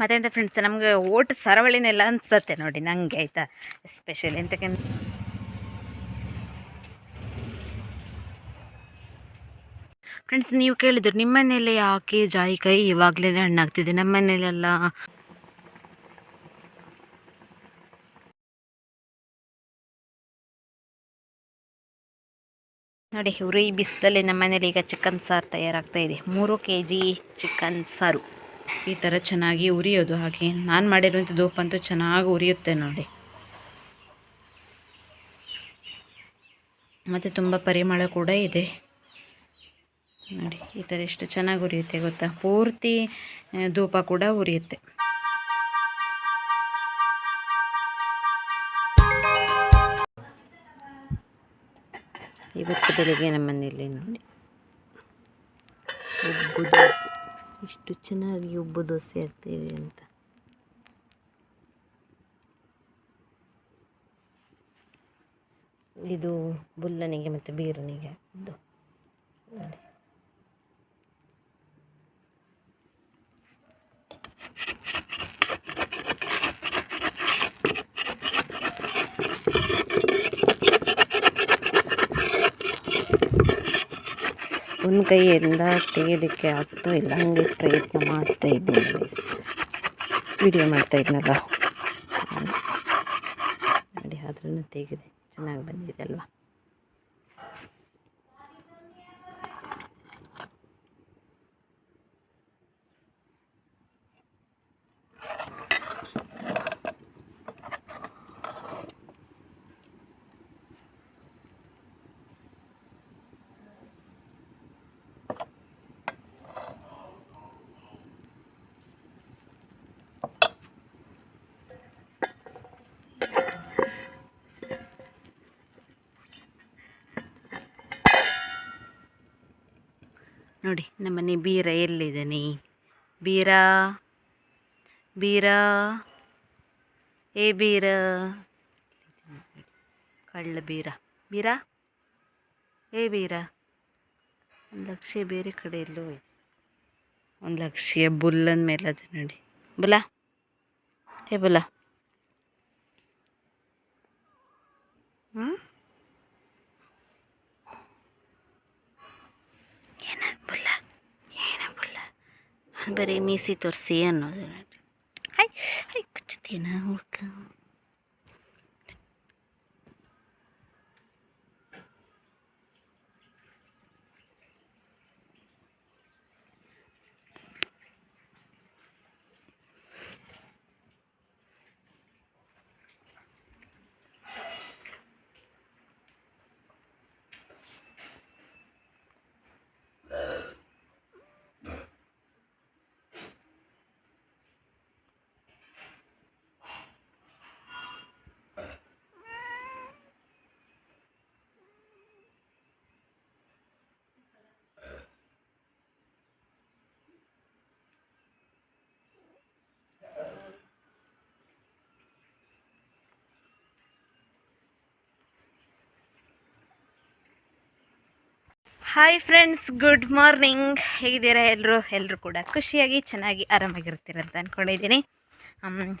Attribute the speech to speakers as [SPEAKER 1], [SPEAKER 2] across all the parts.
[SPEAKER 1] ಮತ್ತೆಂತ ಫ್ರೆಂಡ್ಸ್ ನಮಗೆ ಓಟ್ ಸರವಳಿನೆಲ್ಲ ಅನಿಸುತ್ತೆ ನೋಡಿ ನನಗೆ ಆಯ್ತಾ? ಎಸ್ಪೆಷಲಿ ಎಂತಕ್ಕೆ ಫ್ರೆಂಡ್ಸ್ ನೀವು ಕೇಳಿದ್ರು ನಿಮ್ಮ ಮನೇಲಿ ಯಾಕೆ ಜಾಯಿಕಾಯಿ ಇವಾಗಲೇ ಹಣ್ಣಾಗ್ತಿದೆ ಮನೆಯಲ್ಲೆಲ್ಲ ನೋಡಿ ಹುರಿ ಬಿಸಿಲಲ್ಲಿ ನಮ್ಮ ಮನೇಲಿ ಈಗ ಚಿಕನ್ ಸಾರು ತಯಾರಾಗ್ತಾ ಇದೆ. ಮೂರು ಕೆ ಜಿ ಚಿಕನ್ ಸಾರು. ಈ ಥರ ಚೆನ್ನಾಗಿ ಉರಿಯೋದು, ಹಾಗೆ ನಾನು ಮಾಡಿರುವಂಥ ದೋಪಂತೂ ಚೆನ್ನಾಗಿ ಉರಿಯುತ್ತೆ ನೋಡಿ. ಮತ್ತು ತುಂಬ ಪರಿಮಳ ಕೂಡ ಇದೆ. ನೋಡಿ, ಈ ಥರ ಎಷ್ಟು ಚೆನ್ನಾಗಿ ಉರಿಯುತ್ತೆ ಗೊತ್ತಾ? ಪೂರ್ತಿ ಧೂಪ ಕೂಡ ಉರಿಯುತ್ತೆ. ಇವತ್ತು ಬೆಳಿಗ್ಗೆ ನಮ್ಮ ಮನೆಯಲ್ಲಿ ನೋಡಿ ಎಷ್ಟು ಚೆನ್ನಾಗಿ ಉಬ್ಬು ದೋಸೆ ಆಗ್ತಿದೆ ಅಂತ. ಇದು ಬುಲ್ಲನಿಗೆ ಮತ್ತು ಬೀರನಿಗೆ. ಇದು. ಒಂದು ಕೈಯಿಂದ ತೆಗೆಯೋದಕ್ಕೆ ಆಗ್ತಾ ಇಲ್ಲ, ಹಾಗೆ ಪ್ರಯತ್ನ ಮಾಡ್ತಾ ಇದ್ದೀನಿ ವಿಡಿಯೋ ಮಾಡ್ತಾ ಇದ್ನಲ್ಲ. ನೋಡಿ ಆದ್ರೂ ತೆಗೆದೆ. ಚೆನ್ನಾಗಿ ಬಂದಿದೆ ಅಲ್ವಾ? ನೋಡಿ, ನಮ್ಮನೆ ಬೀರ ಎಲ್ಲಿದ್ದಾನೆ? ಬೀರ? ಬೀರ? ಏ ಬೀರ? ಕಳ್ಳ ಬೀರ. ಬೀರ? ಏ ಬೀರ? ಒಂದು ಲಕ್ಷ ಬೇರೆ ಕಡೆ ಎಲ್ಲೋ ಒಂದು ಲಕ್ಷ ಬುಲ್ಲನ ಮೇಲೆ ಅದು ನೋಡಿ. ಬುಲ ಏ ಬುಲ ಹ್ಞೂ ಬರೀ ಮೀಸಿ ತೋರಿಸಿ ಅನ್ನೋದು ನೋಡ್ರಿ ಹಾಯ್ ಹಾಯ್ ಕುಚ್ಚುತ್ತೀನ ಹುಡ್ಕ ಹಾಯ್ ಫ್ರೆಂಡ್ಸ್ ಗುಡ್ ಮಾರ್ನಿಂಗ್ ಹೇಗಿದ್ದೀರಾ ಎಲ್ಲರೂ ಎಲ್ಲರೂ ಕೂಡ ಖುಷಿಯಾಗಿ, ಚೆನ್ನಾಗಿ, ಆರಾಮಾಗಿರ್ತೀರ ಅಂತ ಅಂದ್ಕೊಂಡಿದ್ದೀನಿ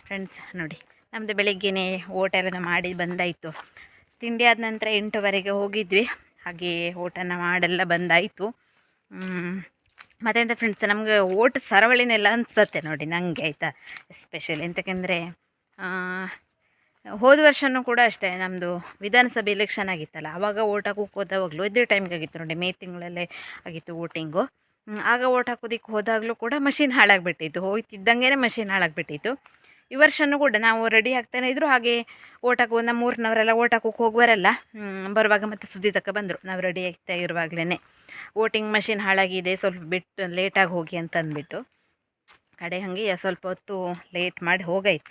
[SPEAKER 1] ಫ್ರೆಂಡ್ಸ್ ನೋಡಿ ನಮ್ಮದು ಬೆಳಿಗ್ಗೆನೇ ಊಟ ಎಲ್ಲ ಮಾಡಿ ಬಂದಾಯಿತು. ತಿಂಡಿ ಆದ ನಂತರ ಎಂಟುವರೆಗೆ ಹೋಗಿದ್ವಿ. ಹಾಗೆ ಓಟನ ಮಾಡೆಲ್ಲ ಬಂದಾಯಿತು. ಮತ್ತೆಂತ ಫ್ರೆಂಡ್ಸ್ ನಮಗೆ ಓಟ್ ಸರವಳಿನೆಲ್ಲ ಅನಿಸುತ್ತೆ ನೋಡಿ ನನಗೆ ಆಯಿತಾ? ಎಸ್ಪೆಷಲಿ ಎಂತಕ್ಕೆಂದರೆ ಹೋದ ವರ್ಷವೂ ಕೂಡ ಅಷ್ಟೇ ನಮ್ಮದು ವಿಧಾನಸಭೆ ಎಲೆಕ್ಷನ್ ಆಗಿತ್ತಲ್ಲ ಆವಾಗ ಓಟ್ ಹಾಕೋಕೆ ಹೋದಾಗಲೂ ಇದೇ ಟೈಮ್ಗೆ ಆಗಿತ್ತು ನೋಡಿ, ಮೇ ತಿಂಗಳಲ್ಲೇ ಆಗಿತ್ತು ವೋಟಿಂಗು ಆಗ ಓಟ್ ಹಾಕೋದಕ್ಕೆ ಹೋದಾಗಲೂ ಕೂಡ ಮಷಿನ್ ಹಾಳಾಗಿಬಿಟ್ಟಿತ್ತು ಹೋಗ್ತಿದ್ದಂಗೆ ಮಷಿನ್ ಹಾಳಾಗಿಬಿಟ್ಟಿತ್ತು. ಈ ವರ್ಷವೂ ಕೂಡ ನಾವು ರೆಡಿ ಆಗ್ತಾನೆ ಇದ್ರು, ಹಾಗೆ ಓಟ್ ಹಾಕೋ ನಮ್ಮ ಊರಿನವರೆಲ್ಲ ಓಟ್ ಹಾಕೋಕೆ ಹೋಗುವರೆಲ್ಲ ಬರುವಾಗ ಮತ್ತೆ ಸುದ್ದಿ ತಕ್ಕ ಬಂದರು, ನಾವು ರೆಡಿ ಆಗ್ತಾ ಇರುವಾಗಲೇ ವೋಟಿಂಗ್ ಮಷಿನ್ ಹಾಳಾಗಿದೆ, ಸ್ವಲ್ಪ ಬಿಟ್ಟು ಲೇಟಾಗಿ ಹೋಗಿ ಅಂತ ಅಂದ್ಬಿಟ್ಟು ಕಡೆ ಹಾಗೆ ಸ್ವಲ್ಪ ಹೊತ್ತು ಲೇಟ್ ಮಾಡಿ ಹೋಗಾಯ್ತು.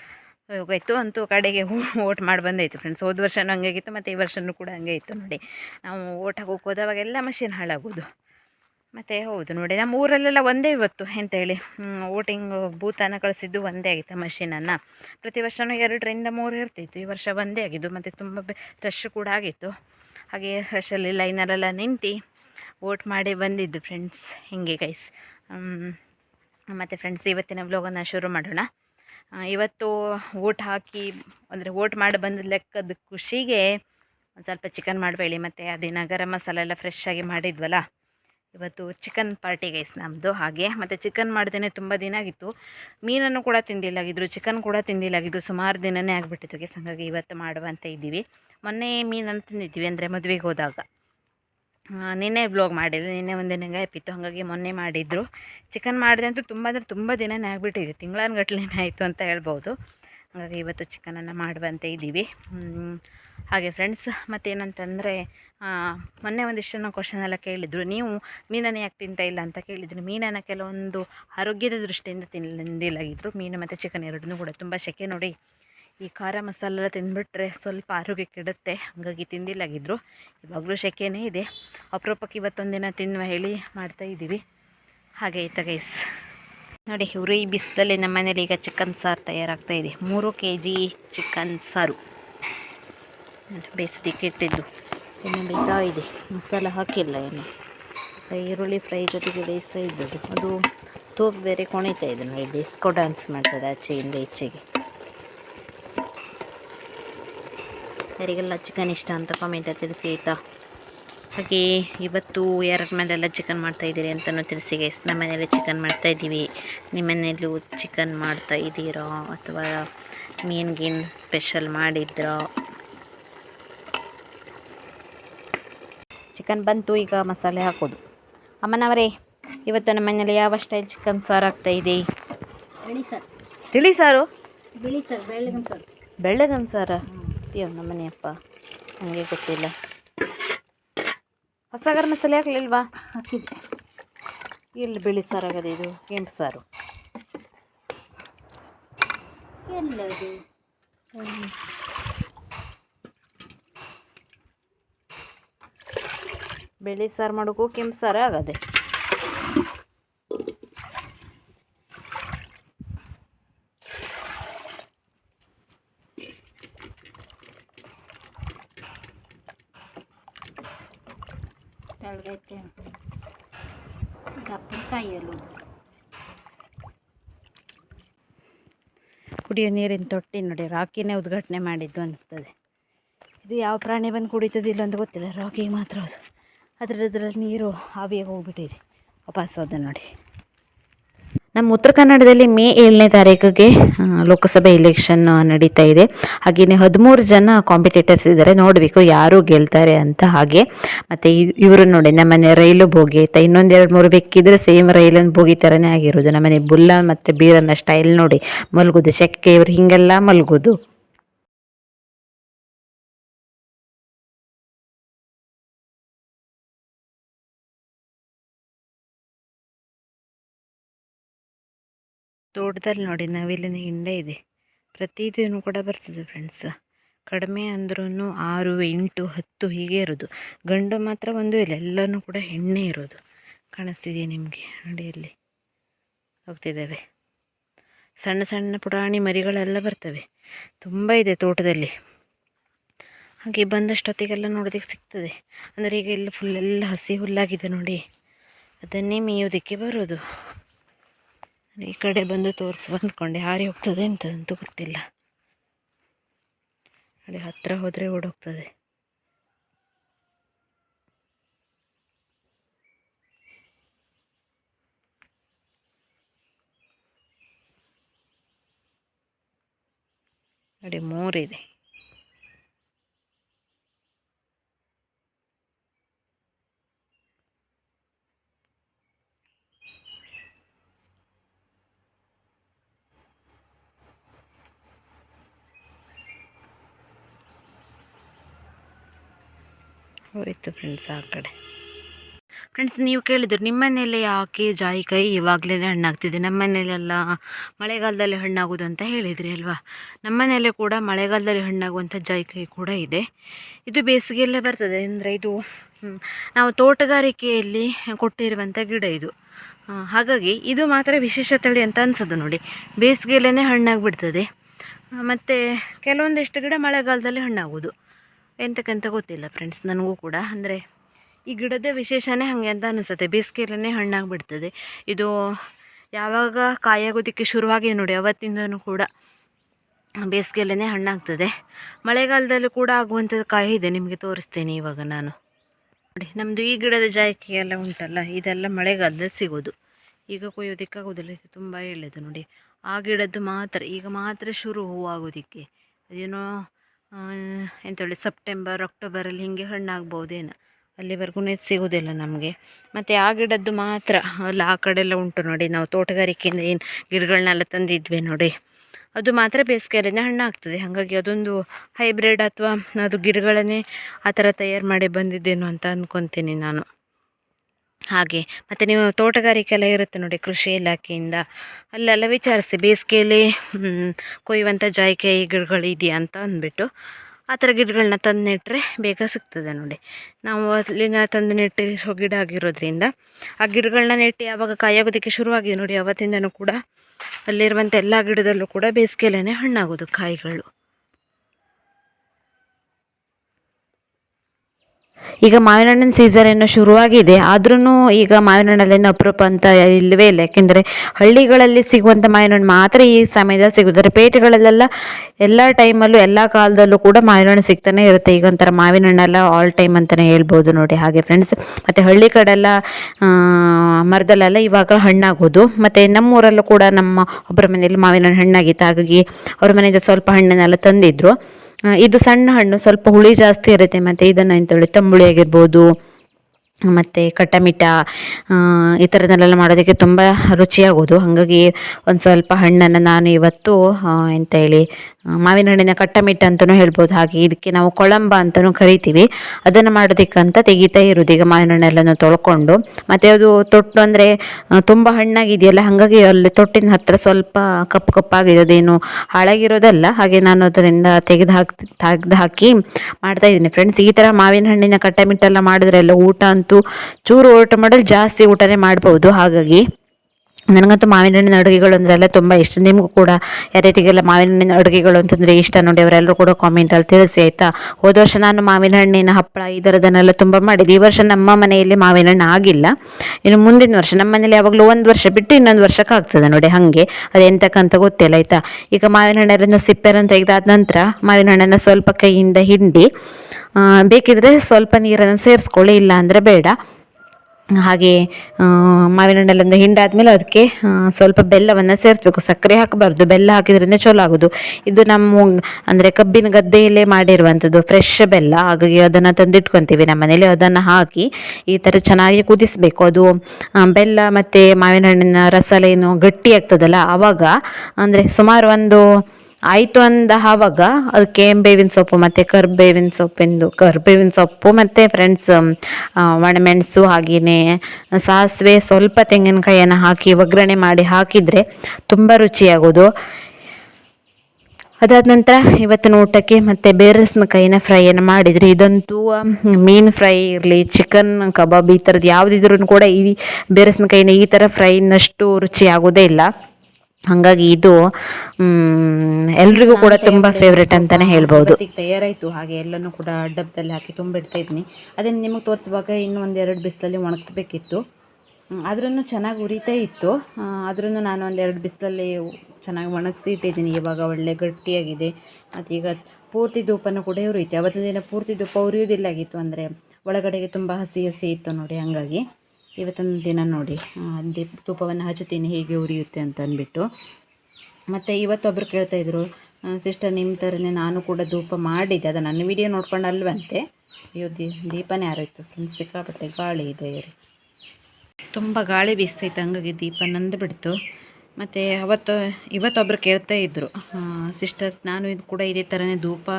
[SPEAKER 1] ಹೋಗಾಯ್ತು ಅಂತೂ ಕಡೆಗೆ ಓಟ್ ಮಾಡಿ ಬಂದಾಯಿತು ಫ್ರೆಂಡ್ಸ್ ಹೋದ ವರ್ಷನೂ ಹಂಗೆ ಆಗಿತ್ತು ಮತ್ತು ಈ ವರ್ಷವೂ ಕೂಡ ಹಂಗೆ ಇತ್ತು ನೋಡಿ. ನಾವು ಓಟ್ ಹಾಕೋಕೆ ಹೋದವಾಗೆಲ್ಲ ಮಷೀನ್ ಹಾಳಾಗೋದು. ಮತ್ತು ಹೌದು ನೋಡಿ, ನಮ್ಮ ಊರಲ್ಲೆಲ್ಲ ಒಂದೇ ಇವತ್ತು ಎಂಥೇಳಿ ವೋಟಿಂಗ್ ಬೂತನ್ನು ಕಳಿಸಿದ್ದು ಒಂದೇ ಆಗಿತ್ತು ಮಷೀನನ್ನು ಪ್ರತಿ ವರ್ಷವೂ ಎರಡರಿಂದ ಮೂರು ಇರ್ತಿತ್ತು, ಈ ವರ್ಷ ಒಂದೇ ಆಗಿದ್ದು, ಮತ್ತು ತುಂಬ ರಶ್ ಕೂಡ ಆಗಿತ್ತು. ಹಾಗೆ ರಶಲ್ಲಿ ಲೈನಲ್ಲೆಲ್ಲ ನಿಂತು ವೋಟ್ ಮಾಡಿ ಬಂದಿದ್ದು ಫ್ರೆಂಡ್ಸ್ ಹೀಗೆ ಗೈಸ್ ಮತ್ತು ಫ್ರೆಂಡ್ಸ್ ಇವತ್ತಿನ ವ್ಲೋಗನ್ನು ಶುರು ಮಾಡೋಣ. ಇವತ್ತು ಓಟ್ ಹಾಕಿ, ಅಂದರೆ ಓಟ್ ಮಾಡಿ ಬಂದ ಲೆಕ್ಕದ ಖುಷಿಗೆ ಒಂದು ಸ್ವಲ್ಪ ಚಿಕನ್ ಮಾಡಬೇಡಿ ಮತ್ತು ಅದಿನ ಗರಂ ಮಸಾಲೆ ಎಲ್ಲ ಫ್ರೆಶ್ ಆಗಿ ಮಾಡಿದ್ವಲ್ಲ? ಇವತ್ತು ಚಿಕನ್ ಪಾರ್ಟಿ ಗೈಸ್ ನಮ್ಮದು ಹಾಗೆ. ಮತ್ತು ಚಿಕನ್ ಮಾಡ್ದೇ ತುಂಬ ದಿನ ಆಗಿತ್ತು. ಮೀನನ್ನು ಕೂಡ ತಿಂದಿಲ್ಲಾಗಿದ್ರು ಚಿಕನ್ ಕೂಡ ತಿಂದಿಲ್ಲಾಗಿದ್ದು ಸುಮಾರು ದಿನವೇ ಆಗಿಬಿಟ್ಟಿತ್ತು ಗೈಸ್ ಹಾಗಾಗಿ ಇವತ್ತು ಮಾಡುವಂತ ಇದ್ದೀವಿ. ಮೊನ್ನೆ ಮೀನನ್ನು ತಿಂದಿದ್ವಿ, ಅಂದರೆ ಮದುವೆಗೆ ಹೋದಾಗ. ನಿನ್ನೆ ಬ್ಲಾಗ್ ಮಾಡಿದ್ದೆ. ನಿನ್ನೆ ಒಂದು ದಿನ ಇತ್ತು ಹಾಗಾಗಿ ಮೊನ್ನೆ ಮಾಡಿದ್ರು. ಚಿಕನ್ ಮಾಡಿದೆ ಅಂತೂ ತುಂಬ ಅಂದರೆ ತುಂಬ ದಿನನೇ ಆಗಿಬಿಟ್ಟಿದೆ. ತಿಂಗಳಾನ್ಗಟ್ಲೆನೇ ಆಯಿತು ಅಂತ ಹೇಳ್ಬೋದು. ಹಾಗಾಗಿ ಇವತ್ತು ಚಿಕನನ್ನು ಮಾಡುವಂತೆ ಇದ್ದೀವಿ. ಹಾಗೆ ಫ್ರೆಂಡ್ಸ್ ಮತ್ತೇನಂತಂದರೆ ಮೊನ್ನೆ ಒಂದಿಷ್ಟು ಜನ ಕ್ವಶನ್ ಎಲ್ಲ ಕೇಳಿದರು. ನೀವು ಮೀನನ್ನು ಯಾಕೆ ತಿಂತ ಇಲ್ಲ ಅಂತ ಕೇಳಿದ್ರು. ಮೀನನ್ನು ಕೆಲವೊಂದು ಆರೋಗ್ಯದ ದೃಷ್ಟಿಯಿಂದ ತಿಂದಿಲ್ಲಾಗಿದ್ರು ಮೀನು ಮತ್ತು ಚಿಕನ್ ಎರಡನ್ನೂ ಕೂಡ ತುಂಬ ಸೆಕೆ ನೋಡಿ ಈ ಖಾರ ಮಸಾಲೆ ಎಲ್ಲ ತಿಂದುಬಿಟ್ರೆ ಸ್ವಲ್ಪ ಆರೋಗ್ಯ ಕೆಡುತ್ತೆ. ಹಾಗಾಗಿ ತಿಂದಿಲ್ಲಾಗಿದ್ರು ಇವಾಗಲೂ ಶೆಕೆನೇ ಇದೆ. ಅಪರೂಪಕ್ಕೆ ದಿನ ತಿನ್ನುವ ಹೇಳಿ ಮಾಡ್ತಾ ಇದ್ದೀವಿ. ಹಾಗೆ ಇತ್ತ ಗೈಸ್ ನೋಡಿ ಇವರು ಈ ಬಿಸಿಲಲ್ಲಿ ನಮ್ಮ ಮನೇಲಿ ಈಗ ಚಿಕನ್ ಸಾರು ತಯಾರಾಗ್ತಾ ಇದೆ. ಮೂರು ಕೆ ಜಿ ಚಿಕನ್ ಸಾರು ಬೇಯಿಸಲಿಕ್ಕೆ ಇಟ್ಟಿದ್ದು. ಇನ್ನು ಬೇಯ್ತಾ ಇದೆ. ಮಸಾಲ ಹಾಕಿಲ್ಲ ಏನು ಈರುಳ್ಳಿ ಫ್ರೈ ಜೊತೆಗೆ ಬೇಯಿಸ್ತಾ ಇದ್ದದ್ದು. ಅದು ತೋಪ್ ಬೇರೆ ಕೊಣಿತಾ ಇದೆ ನೋಡಿ ಡಿಸ್ಕೋ ಡ್ಯಾನ್ಸ್ ಮಾಡ್ತದೆ ಆಚೆಯಿಂದ ಈಚೆಗೆ. ಯಾರಿಗೆಲ್ಲ ಚಿಕನ್ ಇಷ್ಟ ಅಂತ ಕಾಮೆಂಟ್ ತಿಳಿಸಿ ಆಯಿತಾ? ಹಾಗೆ ಇವತ್ತು ಯಾರ ಮನೆಯಲ್ಲ ಚಿಕನ್ ಮಾಡ್ತಾ ಇದ್ದೀರಿ ಅಂತಲೂ ತಿಳಿಸಿ ಗೈಸ್ ನಮ್ಮ ಮನೆಯಲ್ಲೇ ಚಿಕನ್ ಮಾಡ್ತಾ ಇದ್ದೀವಿ. ನಿಮ್ಮ ಮನೆಯಲ್ಲೂ ಚಿಕನ್ ಮಾಡ್ತಾ ಇದ್ದೀರಾ? ಅಥವಾ ಮೀನು ಗೀನ್ ಸ್ಪೆಷಲ್ ಮಾಡಿದ್ರೋ? ಚಿಕನ್ ಬಂತು ಈಗ ಮಸಾಲೆ ಹಾಕೋದು. ಅಮ್ಮನವರೇ ಇವತ್ತು ನಮ್ಮ ಮನೇಲಿ ಯಾವ ಸ್ಟೈಲ್ ಚಿಕನ್ ಸಾರು ಇದೆ? ತಿಳಿ ಸಾರು?
[SPEAKER 2] ಬಿಳಿ ಸಾರು ಬೆಳ್ಳಗಂ ಸರ್.
[SPEAKER 1] ಮನೆಯಪ್ಪ ನಮ್ಮನೆಯಪ್ಪ? ನನಗೆ ಗೊತ್ತಿಲ್ಲ. ಹೊಸ ಗರಂ ಮಸಾಲೆ ಹಾಕ್ಲಿಲ್ವಾ?
[SPEAKER 2] ಹಾಕಿದ್ದೆ
[SPEAKER 1] ಎಲ್ಲಿ ಬಿಳಿ ಸಾರು ಆಗದೆ ಇದು, ಕೆಂಪು ಸಾರು.
[SPEAKER 2] ಎಲ್ಲದು?
[SPEAKER 1] ಬಿಳಿ ಸಾರು ಮಾಡೋಕ್ಕೂ ಕೆಂಪು ಸಾರು ಆಗದೆ. ಕುಡಿಯೋ ನೀರಿನ ತೊಟ್ಟಿ ನೋಡಿ, ರಾಕಿನೇ ಉದ್ಘಾಟನೆ ಮಾಡಿದ್ದು ಅನಿಸ್ತದೆ ಇದು ಯಾವ ಪ್ರಾಣಿ ಬಂದು ಕುಡಿತದಿಲ್ಲ ಅಂತ ಗೊತ್ತಿಲ್ಲ ರಾಕಿಗೆ ಮಾತ್ರ ಅದು. ಅದರದ್ರಲ್ಲಿ ನೀರು ಆವಿಯಾಗಿ ಹೋಗ್ಬಿಟ್ಟಿದೆ. ವಾಪಸ್ ಹೋದ ನೋಡಿ. ನಮ್ಮ ಉತ್ತರ ಕನ್ನಡದಲ್ಲಿ ಮೇ ಏಳನೇ ತಾರೀಕಿಗೆ ಲೋಕಸಭೆ ಎಲೆಕ್ಷನ್ ನಡೀತಾ ಇದೆ. ಹಾಗೆಯೇ ಹದಿಮೂರು ಜನ ಕಾಂಪಿಟೇಟರ್ಸ್ ಇದ್ದಾರೆ. ನೋಡಬೇಕು ಯಾರು ಗೆಲ್ತಾರೆ ಅಂತ ಹಾಗೆ. ಮತ್ತು ಇವರು ನೋಡಿ ನಮ್ಮನೆ ರೈಲು ಭೋಗಿ ಆಯ್ತಾ ಇನ್ನೊಂದೆರಡು ಮೂರು ಬೇಕಿದ್ರೆ ಸೇಮ್ ರೈಲನ್ನು ಭೋಗಿ ಥರನೇ ಆಗಿರೋದು. ನಮ್ಮನೆ ಬುಲ್ಲ ಮತ್ತು ಬೀರನ್ನ ಸ್ಟೈಲ್ ನೋಡಿ, ಮಲಗೋದು ಶೆಕ್ಕೆ ಇವರು ಹೀಗೆಲ್ಲ ಮಲಗೋದು. ತೋಟದಲ್ಲಿ ನೋಡಿ ನವಿಲಿನ ಹಿಂಡೆ ಇದೆ. ಪ್ರತಿದಿನ ಕೂಡ ಬರ್ತದೆ ಫ್ರೆಂಡ್ಸ್ ಕಡಿಮೆ ಅಂದ್ರೂ ಆರು, ಎಂಟು, ಹತ್ತು ಹೀಗೆ ಇರೋದು. ಗಂಡು ಮಾತ್ರ ಒಂದು ಇಲ್ಲ, ಎಲ್ಲನೂ ಕೂಡ ಹೆಣ್ಣೆ ಇರೋದು. ಕಾಣಿಸ್ತಿದೆ ನಿಮಗೆ? ನೋಡಿ ಅಲ್ಲಿ ಹೋಗ್ತಿದ್ದಾವೆ. ಸಣ್ಣ ಸಣ್ಣ ಪುಟಾಣಿ ಮರಿಗಳೆಲ್ಲ ಬರ್ತವೆ. ತುಂಬ ಇದೆ ತೋಟದಲ್ಲಿ. ಹಾಗೆ ಬಂದಷ್ಟೊತ್ತಿಗೆಲ್ಲ ನೋಡೋದಕ್ಕೆ ಸಿಗ್ತದೆ. ಅಂದರೆ ಈಗ ಎಲ್ಲ ಫುಲ್ ಎಲ್ಲ ಹಸಿ ಹುಲ್ಲಾಗಿದೆ ನೋಡಿ. ಅದನ್ನೇ ಮೇಯೋದಕ್ಕೆ ಬರೋದು. ಈ ಕಡೆ ಬಂದು ತೋರಿಸಿ ಅಂದ್ಕೊಂಡೆ ಹಾರಿ ಹೋಗ್ತದೆ ಅಂತ ಅಂತೂ ಗೊತ್ತಿಲ್ಲ. ನೋಡಿ ಹತ್ತಿರ ಹೋದರೆ ಓಡೋಗ್ತದೆ. ನೋಡಿ ಮೂರಿದೆ. ಹೋಯ್ತು ಫ್ರೆಂಡ್ಸ್ ಆ ಕಡೆ. ಫ್ರೆಂಡ್ಸ್ ನೀವು ಕೇಳಿದ್ರು ಮನೆಯಲ್ಲೇ ಯಾಕೆ ಜಾಯಿಕಾಯಿ ಇವಾಗಲೇ ಹಣ್ಣಾಗ್ತಿದೆ? ನಮ್ಮ ಮನೆಯಲ್ಲೆಲ್ಲ ಮಳೆಗಾಲದಲ್ಲಿ ಹಣ್ಣಾಗೋದು ಅಂತ ಹೇಳಿದ್ರಿ ಅಲ್ವಾ? ನಮ್ಮ ಮನೇಲೆ ಕೂಡ ಮಳೆಗಾಲದಲ್ಲಿ ಹಣ್ಣಾಗುವಂಥ ಜಾಯಿಕಾಯಿ ಕೂಡ ಇದೆ. ಇದು ಬೇಸಿಗೆಯಲ್ಲೇ ಬರ್ತದೆ. ಅಂದರೆ ಇದು ನಾವು ತೋಟಗಾರಿಕೆಯಲ್ಲಿ ಕೊಟ್ಟಿರುವಂಥ ಗಿಡ ಇದು. ಹಾಗಾಗಿ ಇದು ಮಾತ್ರ ವಿಶೇಷ ತಳಿ ಅಂತ ಅನ್ಸೋದು ನೋಡಿ. ಬೇಸಿಗೆಯಲ್ಲೇ ಹಣ್ಣಾಗಿಬಿಡ್ತದೆ. ಮತ್ತು ಕೆಲವೊಂದಿಷ್ಟು ಗಿಡ ಮಳೆಗಾಲದಲ್ಲಿ ಹಣ್ಣಾಗೋದು. ಎಂತಕ್ಕಂತ ಗೊತ್ತಿಲ್ಲ ಫ್ರೆಂಡ್ಸ್ ನನಗೂ ಕೂಡ. ಅಂದರೆ ಈ ಗಿಡದ ವಿಶೇಷನೇ ಹಾಗೆ ಅಂತ ಅನಿಸುತ್ತೆ. ಬೇಸಿಗೆಯಲ್ಲೇ ಹಣ್ಣಾಗಿಬಿಡ್ತದೆ. ಇದು ಯಾವಾಗ ಕಾಯಾಗೋದಕ್ಕೆ ಶುರುವಾಗಿದೆ ನೋಡಿ, ಅವತ್ತಿಂದನೂ ಕೂಡ ಬೇಸಿಗೆಯಲ್ಲೇ ಹಣ್ಣಾಗ್ತದೆ. ಮಳೆಗಾಲದಲ್ಲೂ ಕೂಡ ಆಗುವಂಥದ್ದು ಕಾಯಿ ಇದೆ, ನಿಮಗೆ ತೋರಿಸ್ತೇನೆ ಇವಾಗ ನಾನು. ನೋಡಿ ನಮ್ಮದು ಈ ಗಿಡದ ಜಾಯಕಿ ಎಲ್ಲ ಉಂಟಲ್ಲ, ಇದೆಲ್ಲ ಮಳೆಗಾಲದಲ್ಲಿ ಸಿಗೋದು. ಈಗ ಕೊಯ್ಯೋದಕ್ಕಾಗೋದಿಲ್ಲ, ಇದು ತುಂಬ ಎಳೆದು ನೋಡಿ. ಆ ಗಿಡದ್ದು ಮಾತ್ರ, ಈಗ ಮಾತ್ರ ಶುರು ಹೂವಾಗೋದಕ್ಕೆ ಅದೇನೋ ಹೇಳಿ ಸೆಪ್ಟೆಂಬರ್ ಅಕ್ಟೋಬರಲ್ಲಿ ಹೀಗೆ ಹಣ್ಣಾಗ್ಬೋದೇನೋ. ಅಲ್ಲಿವರೆಗೂ ಸಿಗೋದಿಲ್ಲ ನಮಗೆ. ಮತ್ತು ಆ ಗಿಡದ್ದು ಮಾತ್ರ, ಅಲ್ಲಿ, ಆ ಕಡೆ ಎಲ್ಲ ಉಂಟು ನೋಡಿ, ನಾವು ತೋಟಗಾರಿಕೆಯಿಂದ ಏನು ಗಿಡಗಳನ್ನೆಲ್ಲ ತಂದಿದ್ವಿ ನೋಡಿ. ಅದು ಮಾತ್ರ ಬೇಸಿಗೆಯಲ್ಲೇ ಹಣ್ಣಾಗ್ತದೆ. ಹಾಗಾಗಿ ಅದೊಂದು ಹೈಬ್ರಿಡ್ ಅಥವಾ ಅದು ಗಿಡಗಳನ್ನೇ ಆ ಥರ ತಯಾರು ಮಾಡಿ ಬಂದಿದ್ದೇನೋ ಅಂತ ಅಂದ್ಕೊತೀನಿ ನಾನು. ಹಾಗೆ. ಮತ್ತು ನೀವು ತೋಟಗಾರಿಕೆ ಎಲ್ಲ ಇರುತ್ತೆ ನೋಡಿ ಕೃಷಿ ಇಲಾಖೆಯಿಂದ. ಅಲ್ಲೆಲ್ಲ ವಿಚಾರಿಸಿ, ಬೇಸಿಗೆಯಲ್ಲಿ ಕೊಯ್ಯುವಂಥ ಜಾಯಿಕಾಯಿ ಗಿಡಗಳು ಇದೆಯಾ ಅಂತ ಅಂದ್ಬಿಟ್ಟು ಆ ಥರ ಗಿಡಗಳನ್ನ ತಂದು ನೆಟ್ಟರೆ ಬೇಗ ಸಿಗ್ತದೆ ನೋಡಿ. ನಾವು ಅಲ್ಲಿಂದ ತಂದು ನೆಟ್ಟಿರೋ ಗಿಡ ಆಗಿರೋದ್ರಿಂದ ಆ ಗಿಡಗಳನ್ನ ನೆಟ್ಟು ಯಾವಾಗ ಕಾಯಾಗೋದಕ್ಕೆ ಶುರುವಾಗಿದೆ ನೋಡಿ, ಅವತ್ತಿಂದನೂ ಕೂಡ ಅಲ್ಲಿರುವಂಥ ಎಲ್ಲ ಗಿಡದಲ್ಲೂ ಕೂಡ ಬೇಸಿಗೆಯಲ್ಲೇ ಹಣ್ಣಾಗೋದು, ಕಾಯಿಗಳು. ಈಗ ಮಾವಿನ ಹಣ್ಣಿನ ಸೀಸನ್ ಏನೋ ಶುರುವಾಗಿದೆ. ಆದ್ರೂ ಈಗ ಮಾವಿನ ಹಣ್ಣಲ್ಲೇನು ಅಪರೂಪ ಅಂತ ಇಲ್ಲವೇ ಇಲ್ಲ. ಯಾಕೆಂದರೆ ಹಳ್ಳಿಗಳಲ್ಲಿ ಸಿಗುವಂಥ ಮಾವಿನ ಹಣ್ಣು ಮಾತ್ರ ಈ ಸಮಯದಲ್ಲಿ ಸಿಗುತ್ತಾರೆ. ಪೇಟೆಗಳಲ್ಲೆಲ್ಲ ಎಲ್ಲ ಟೈಮಲ್ಲೂ ಎಲ್ಲ ಕಾಲದಲ್ಲೂ ಕೂಡ ಮಾವಿನ ಹಣ್ಣು ಸಿಗ್ತಾನೆ ಇರುತ್ತೆ. ಈಗ ಒಂಥರ ಮಾವಿನ ಹಣ್ಣೆಲ್ಲ ಆಲ್ ಟೈಮ್ ಅಂತಲೇ ಹೇಳ್ಬೋದು ನೋಡಿ ಹಾಗೆ ಫ್ರೆಂಡ್ಸ್ ಮತ್ತು ಹಳ್ಳಿ ಕಡೆಲ್ಲ ಮರದಲ್ಲೆಲ್ಲ ಇವಾಗ ಹಣ್ಣಾಗೋದು. ಮತ್ತು ನಮ್ಮೂರಲ್ಲೂ ಕೂಡ ನಮ್ಮ ಒಬ್ಬರ ಮನೆಯಲ್ಲಿ ಮಾವಿನ ಹಣ್ಣು ಹಣ್ಣಾಗಿತ್ತು ಹಾಗಾಗಿ ಅವ್ರ ಮನೆಯಿಂದ ಸ್ವಲ್ಪ ಹಣ್ಣನ್ನೆಲ್ಲ ತಂದಿದ್ರು. ಇದು ಸಣ್ಣ ಹಣ್ಣು, ಸ್ವಲ್ಪ ಹುಳಿ ಜಾಸ್ತಿ ಇರುತ್ತೆ ಮತ್ತು ಇದನ್ನು ಎಂತೇಳಿ ತಂಬುಳಿ ಆಗಿರ್ಬೋದು ಮತ್ತು ಕಟ್ಟಮಿಟ ಈ ಥರದಲ್ಲೆಲ್ಲ ಮಾಡೋದಕ್ಕೆ ತುಂಬ ರುಚಿಯಾಗೋದು. ಹಾಗಾಗಿ ಒಂದು ಸ್ವಲ್ಪ ಹಣ್ಣನ್ನು ನಾನು ಇವತ್ತು ಅಂತ ಹೇಳಿ ಮಾವಿನ ಹಣ್ಣಿನ ಕಟ್ಟಮಿಟ್ಟ ಅಂತಲೂ ಹೇಳ್ಬೋದು. ಹಾಗೆ ಇದಕ್ಕೆ ನಾವು ಕೊಳಂಬ ಅಂತಲೂ ಕರಿತೀವಿ. ಅದನ್ನು ಮಾಡೋದಕ್ಕಂತ ತೆಗಿತಾ ಇರೋದು ಈಗ ಮಾವಿನ ಹಣ್ಣೆಲ್ಲನೂ ತೊಳ್ಕೊಂಡು. ಮತ್ತು ಅದು ತೊಟ್ಟು ಅಂದರೆ ತುಂಬ ಹಣ್ಣಾಗಿದೆಯಲ್ಲ, ಹಾಗಾಗಿ ಅಲ್ಲಿ ತೊಟ್ಟಿನ ಹತ್ತಿರ ಸ್ವಲ್ಪ ಕಪ್ಪು ಕಪ್ಪಾಗಿದೆ. ಅದೇನು ಹಾಳಾಗಿರೋದಲ್ಲ. ಹಾಗೆ ನಾನು ಅದರಿಂದ ತೆಗೆದು ಹಾಕಿ ತೆಗೆದು ಹಾಕಿ ಮಾಡ್ತಾ ಇದ್ದೀನಿ. ಫ್ರೆಂಡ್ಸ್ ಈ ಥರ ಮಾವಿನ ಹಣ್ಣಿನ ಕಟ್ಟಮಿಟ್ಟೆಲ್ಲ ಮಾಡಿದ್ರೆ ಎಲ್ಲ ಊಟ ಅಂತೂ ಚೂರು ಊಟ ಮಾಡಲು ಜಾಸ್ತಿ ಊಟನೇ ಮಾಡ್ಬೋದು. ಹಾಗಾಗಿ ನನಗಂತೂ ಮಾವಿನ ಹಣ್ಣಿನ ಅಡುಗೆಗಳು ಅಂದ್ರೆಲ್ಲ ತುಂಬ ಇಷ್ಟ. ನಿಮಗೂ ಕೂಡ ಯಾರ್ಯಾರಿಗೆಲ್ಲ ಮಾವಿನ ಹಣ್ಣಿನ ಅಡುಗೆಗಳು ಅಂತಂದರೆ ಇಷ್ಟ ನೋಡಿ ಅವರೆಲ್ಲರೂ ಕೂಡ ಕಾಮೆಂಟಲ್ಲಿ ತಿಳಿಸಿ, ಆಯಿತಾ? ಹೋದ ವರ್ಷ ನಾನು ಮಾವಿನ ಹಣ್ಣಿನ ಹಪ್ಪಳ ಈ ಥರದನ್ನೆಲ್ಲ ತುಂಬ ಮಾಡಿದ್ದೆ. ಈ ವರ್ಷ ನಮ್ಮ ಮನೆಯಲ್ಲಿ ಮಾವಿನ ಹಣ್ಣು ಆಗಿಲ್ಲ. ಇನ್ನು ಮುಂದಿನ ವರ್ಷ, ನಮ್ಮ ಮನೇಲಿ ಯಾವಾಗಲೂ ಒಂದು ವರ್ಷ ಬಿಟ್ಟು ಇನ್ನೊಂದು ವರ್ಷಕ್ಕೆ ಆಗ್ತದೆ ನೋಡಿ ಹಾಗೆ. ಅದು ಎಂತಕ್ಕಂತ ಗೊತ್ತಿಲ್ಲ, ಆಯಿತಾ? ಈಗ ಮಾವಿನ ಹಣ್ಣೆಲ್ಲ ಸಿಪ್ಪೆರನ್ನು ತೆಗೆದಾದ ನಂತರ ಮಾವಿನ ಹಣ್ಣನ್ನು ಸ್ವಲ್ಪ ಕೈಯಿಂದ ಹಿಂಡಿ ಬೇಕಿದ್ರೆ ಸ್ವಲ್ಪ ನೀರನ್ನು ಸೇರಿಸ್ಕೊಳ್ಳಿ ಇಲ್ಲ ಅಂದರೆ ಬೇಡ. ಹಾಗೆ ಮಾವಿನ ಹಣ್ಣೆಲ್ಲ ಹಿಂಡಾದ್ಮೇಲೆ ಅದಕ್ಕೆ ಸ್ವಲ್ಪ ಬೆಲ್ಲವನ್ನು ಸೇರಿಸ್ಬೇಕು. ಸಕ್ಕರೆ ಹಾಕಬಾರ್ದು. ಬೆಲ್ಲ ಹಾಕಿದ್ರಿಂದ ಚಲೋ ಆಗೋದು. ಇದು ನಮ್ಮ, ಅಂದರೆ ಕಬ್ಬಿನ ಗದ್ದೆಯಲ್ಲೇ ಮಾಡಿರುವಂಥದ್ದು ಫ್ರೆಶ್ ಬೆಲ್ಲ. ಹಾಗಾಗಿ ಅದನ್ನು ತಂದಿಟ್ಕೊತೀವಿ ನಮ್ಮ ಮನೇಲಿ. ಅದನ್ನು ಹಾಕಿ ಈ ಥರ ಚೆನ್ನಾಗಿ ಕುದಿಸಬೇಕು. ಅದು ಬೆಲ್ಲ ಮತ್ತು ಮಾವಿನ ಹಣ್ಣಿನ ರಸಲೇನು ಗಟ್ಟಿ ಆಗ್ತದಲ್ಲ ಆವಾಗ ಅಂದರೆ ಸುಮಾರು ಒಂದು ಆಯಿತು ಅಂದ ಆವಾಗ ಅದಕ್ಕೆ ಬೇವಿನ ಸೊಪ್ಪು ಮತ್ತು ಕರ್ಬೇವಿನ ಸೊಪ್ಪಿಂದು ಕರ್ಬೇವಿನ ಸೊಪ್ಪು ಮತ್ತು ಫ್ರೆಂಡ್ಸ್ ಒಣಮೆಣಸು ಹಾಗೆಯೇ ಸಾಸಿವೆ ಸ್ವಲ್ಪ ತೆಂಗಿನಕಾಯಿಯನ್ನು ಹಾಕಿ ಒಗ್ಗರಣೆ ಮಾಡಿ ಹಾಕಿದರೆ ತುಂಬ ರುಚಿಯಾಗೋದು. ಅದಾದ ನಂತರ ಇವತ್ತಿನ ಊಟಕ್ಕೆ ಮತ್ತು ಬೇರಸಿನಕಾಯಿನ ಫ್ರೈಯನ್ನು ಮಾಡಿದರೆ ಇದಂತೂ ಮೀನು ಫ್ರೈ ಇರಲಿ ಚಿಕನ್ ಕಬಾಬ್ ಈ ಥರದ್ದು ಯಾವುದಿದ್ರೂ ಕೂಡ ಈ ಬೇರಸಿನಕಾಯಿನ ಈ ಥರ ಫ್ರೈನಷ್ಟು ರುಚಿ ಇಲ್ಲ. ಹಾಗಾಗಿ ಇದು ಎಲ್ಲರಿಗೂ ಎಲ್ರಿಗೂ ಕೂಡ ತುಂಬ ಫೇವ್ರೇಟ್ ಅಂತಲೇ ಹೇಳ್ಬೋದು.
[SPEAKER 3] ತಯಾರಾಯಿತು ಹಾಗೆ ಎಲ್ಲನೂ ಕೂಡ ಡಬ್ಬದಲ್ಲಿ ಹಾಕಿ ತುಂಬಿಡ್ತಾ ಇದ್ದೀನಿ. ಅದನ್ನು ನಿಮಗೆ ತೋರಿಸುವಾಗ ಇನ್ನೂ ಒಂದೆರಡು ಬಿಸಿಲಲ್ಲಿ ಒಣಗಿಸ್ಬೇಕಿತ್ತು. ಆದ್ರೂ ಚೆನ್ನಾಗಿ ಉರಿತಾ ಇತ್ತು. ಆದ್ರೂ ನಾನು ಒಂದೆರಡು ಬಿಸಿಲಲ್ಲಿ ಚೆನ್ನಾಗಿ ಒಣಗಿಸಿ ಇಟ್ಟಿದ್ದೀನಿ. ಇವಾಗ ಒಳ್ಳೆ ಗಟ್ಟಿಯಾಗಿದೆ. ಮತ್ತು ಈಗ ಪೂರ್ತಿ ಧೂಪನ್ನು ಕೂಡ ಉರಿಯುತ್ತೆ. ಅವತ್ತಿನ ದಿನ ಪೂರ್ತಿ ಧೂಪ ಉರಿಯೋದಿಲ್ಲ ಆಗಿತ್ತು. ಅಂದರೆ ಒಳಗಡೆಗೆ ತುಂಬ ಹಸಿ ಹಸಿ ಇತ್ತು ನೋಡಿ ಹಾಗಾಗಿ. ಇವತ್ತಿನ ದಿನ ನೋಡಿ ದೀಪ ತುಪ್ಪವನ್ನು ಹಚ್ಚುತ್ತೀನಿ, ಹೇಗೆ ಉರಿಯುತ್ತೆ ಅಂತ ಅಂದ್ಬಿಟ್ಟು. ಮತ್ತು ಇವತ್ತೊಬ್ಬರು ಕೇಳ್ತಾಯಿದ್ರು ಸಿಸ್ಟರ್ ನಿಮ್ಮ ಥರನೇ ನಾನು ಕೂಡ ಧೂಪ ಮಾಡಿದ್ದೆ, ಅದು ನನ್ನ ವಿಡಿಯೋ ನೋಡ್ಕೊಂಡು ಅಲ್ವಂತೆ ಅಯ್ಯೋ, ದೀ, ದೀಪನೇ ಆರೋಯ್ತು ಫ್ರೆಂಡ್ಸ್, ಸಿಕ್ಕಾಪಟ್ಟೆ ಗಾಳಿ ಇದೆ ಇವರು
[SPEAKER 1] ತುಂಬ ಗಾಳಿ ಬೀಸ್ತೈತೆ ಹಂಗಾಗಿ ದೀಪ ನಂದು ಬಿಡ್ತು. ಮತ್ತು ಅವತ್ತು ಇವತ್ತೊಬ್ಬರು ಕೇಳ್ತಾ ಇದ್ದರು ಸಿಸ್ಟರ್, ನಾನು ಇದು ಕೂಡ ಇದೇ ಥರನೇ ಧೂಪ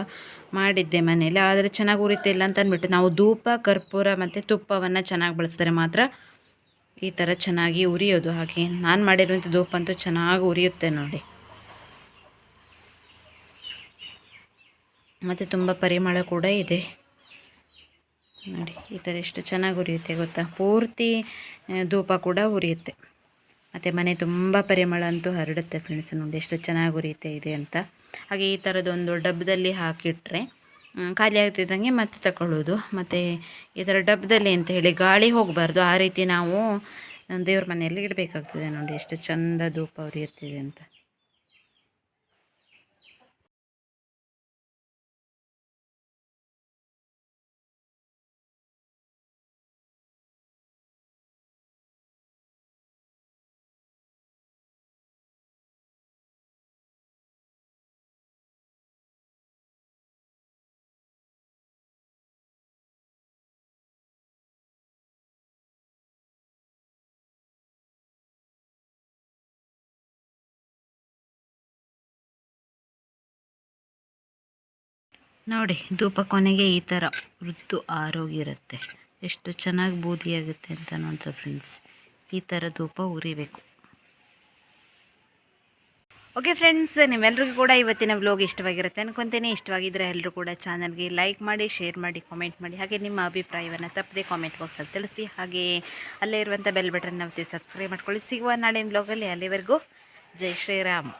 [SPEAKER 1] ಮಾಡಿದ್ದೆ ಮನೇಲಿ ಆದರೆ ಚೆನ್ನಾಗಿ ಉರಿತಿಲ್ಲ ಅಂತ ಅಂದ್ಬಿಟ್ಟು, ನಾವು ಧೂಪ, ಕರ್ಪೂರ ಮತ್ತು ತುಪ್ಪವನ್ನು ಚೆನ್ನಾಗಿ ಬಳಸ್ತಾರೆ ಮಾತ್ರ. ಈ ಥರ ಚೆನ್ನಾಗಿ ಉರಿಯೋದು. ಹಾಗೆ ನಾನು ಮಾಡಿರುವಂಥ ಧೂಪ ಅಂತೂ ಚೆನ್ನಾಗಿ ಉರಿಯುತ್ತೆ ನೋಡಿ. ಮತ್ತು ತುಂಬ ಪರಿಮಳ ಕೂಡ ಇದೆ. ನೋಡಿ, ಈ ಥರ ಎಷ್ಟು ಚೆನ್ನಾಗಿ ಉರಿಯುತ್ತೆ ಗೊತ್ತಾ? ಪೂರ್ತಿ ಧೂಪ ಕೂಡ ಉರಿಯುತ್ತೆ. ಮತ್ತು ಮನೆ ತುಂಬ ಪರಿಮಳ ಅಂತೂ ಹರಡುತ್ತೆ ಫ್ರೆಂಡ್ಸ್ ನೋಡಿ, ಎಷ್ಟು ಚೆನ್ನಾಗಿ ಉರಿಯುತ್ತೆ ಇದೆ ಅಂತ. ಹಾಗೆ ಈ ಥರದೊಂದು ಡಬ್ಬದಲ್ಲಿ ಹಾಕಿಟ್ರೆ ಖಾಲಿ ಆಗ್ತಿದ್ದಂಗೆ ಮತ್ತೆ ತಗೊಳ್ಳೋದು ಮತ್ತು ಈ ಥರ ಡಬ್ಬದಲ್ಲಿ ಅಂತ ಹೇಳಿ ಗಾಳಿ ಹೋಗಬಾರ್ದು. ಆ ರೀತಿ ನಾವು
[SPEAKER 3] ದೇವ್ರ ಮನೆಯಲ್ಲಿ ಇಡಬೇಕಾಗ್ತದೆ ನೋಡಿ. ಎಷ್ಟು ಚಂದ ಧೂಪ ಉರಿಯುತ್ತಿದೆ ಅಂತ. ನೋಡಿ, ಧೂಪ ಕೊನೆಗೆ ಈ ಥರ ವೃತ್ತು ಆರೋಗಿರುತ್ತೆ ಎಷ್ಟು ಚೆನ್ನಾಗಿ ಬೂದಿಯಾಗುತ್ತೆ ಅಂತ ನೋಡ್ತಾ ಫ್ರೆಂಡ್ಸ್ ಈ ಥರ ಧೂಪ ಉರಿಬೇಕು.
[SPEAKER 1] ಓಕೆ ಫ್ರೆಂಡ್ಸ್ ನಿಮ್ಮೆಲ್ಲರಿಗೂ ಕೂಡ ಇವತ್ತಿನ ವ್ಲೋಗ್ ಇಷ್ಟವಾಗಿರುತ್ತೆ. ಅನ್ಕೊತೀನಿ ಇಷ್ಟವಾಗಿದ್ದರೆ ಎಲ್ಲರೂ ಕೂಡ ಚಾನಲ್ಗೆ ಲೈಕ್ ಮಾಡಿ ಶೇರ್ ಮಾಡಿ ಕಾಮೆಂಟ್ ಮಾಡಿ. ಹಾಗೆ ನಿಮ್ಮ ಅಭಿಪ್ರಾಯವನ್ನು ತಪ್ಪದೆ ಕಾಮೆಂಟ್ ಬಾಕ್ಸಲ್ಲಿ ತಿಳಿಸಿ. ಹಾಗೆ ಅಲ್ಲೇ ಇರುವಂಥ ಬೆಲ್ ಬಟನ್ ನಾವು ಸಬ್ಸ್ಕ್ರೈಬ್ ಮಾಡ್ಕೊಳ್ಳಿ. ಸಿಗುವ ನಾಳೆ ವ್ಲಾಗಲ್ಲಿ ಅಲ್ಲಿವರೆಗೂ ಜೈ ಶ್ರೀರಾಮ್.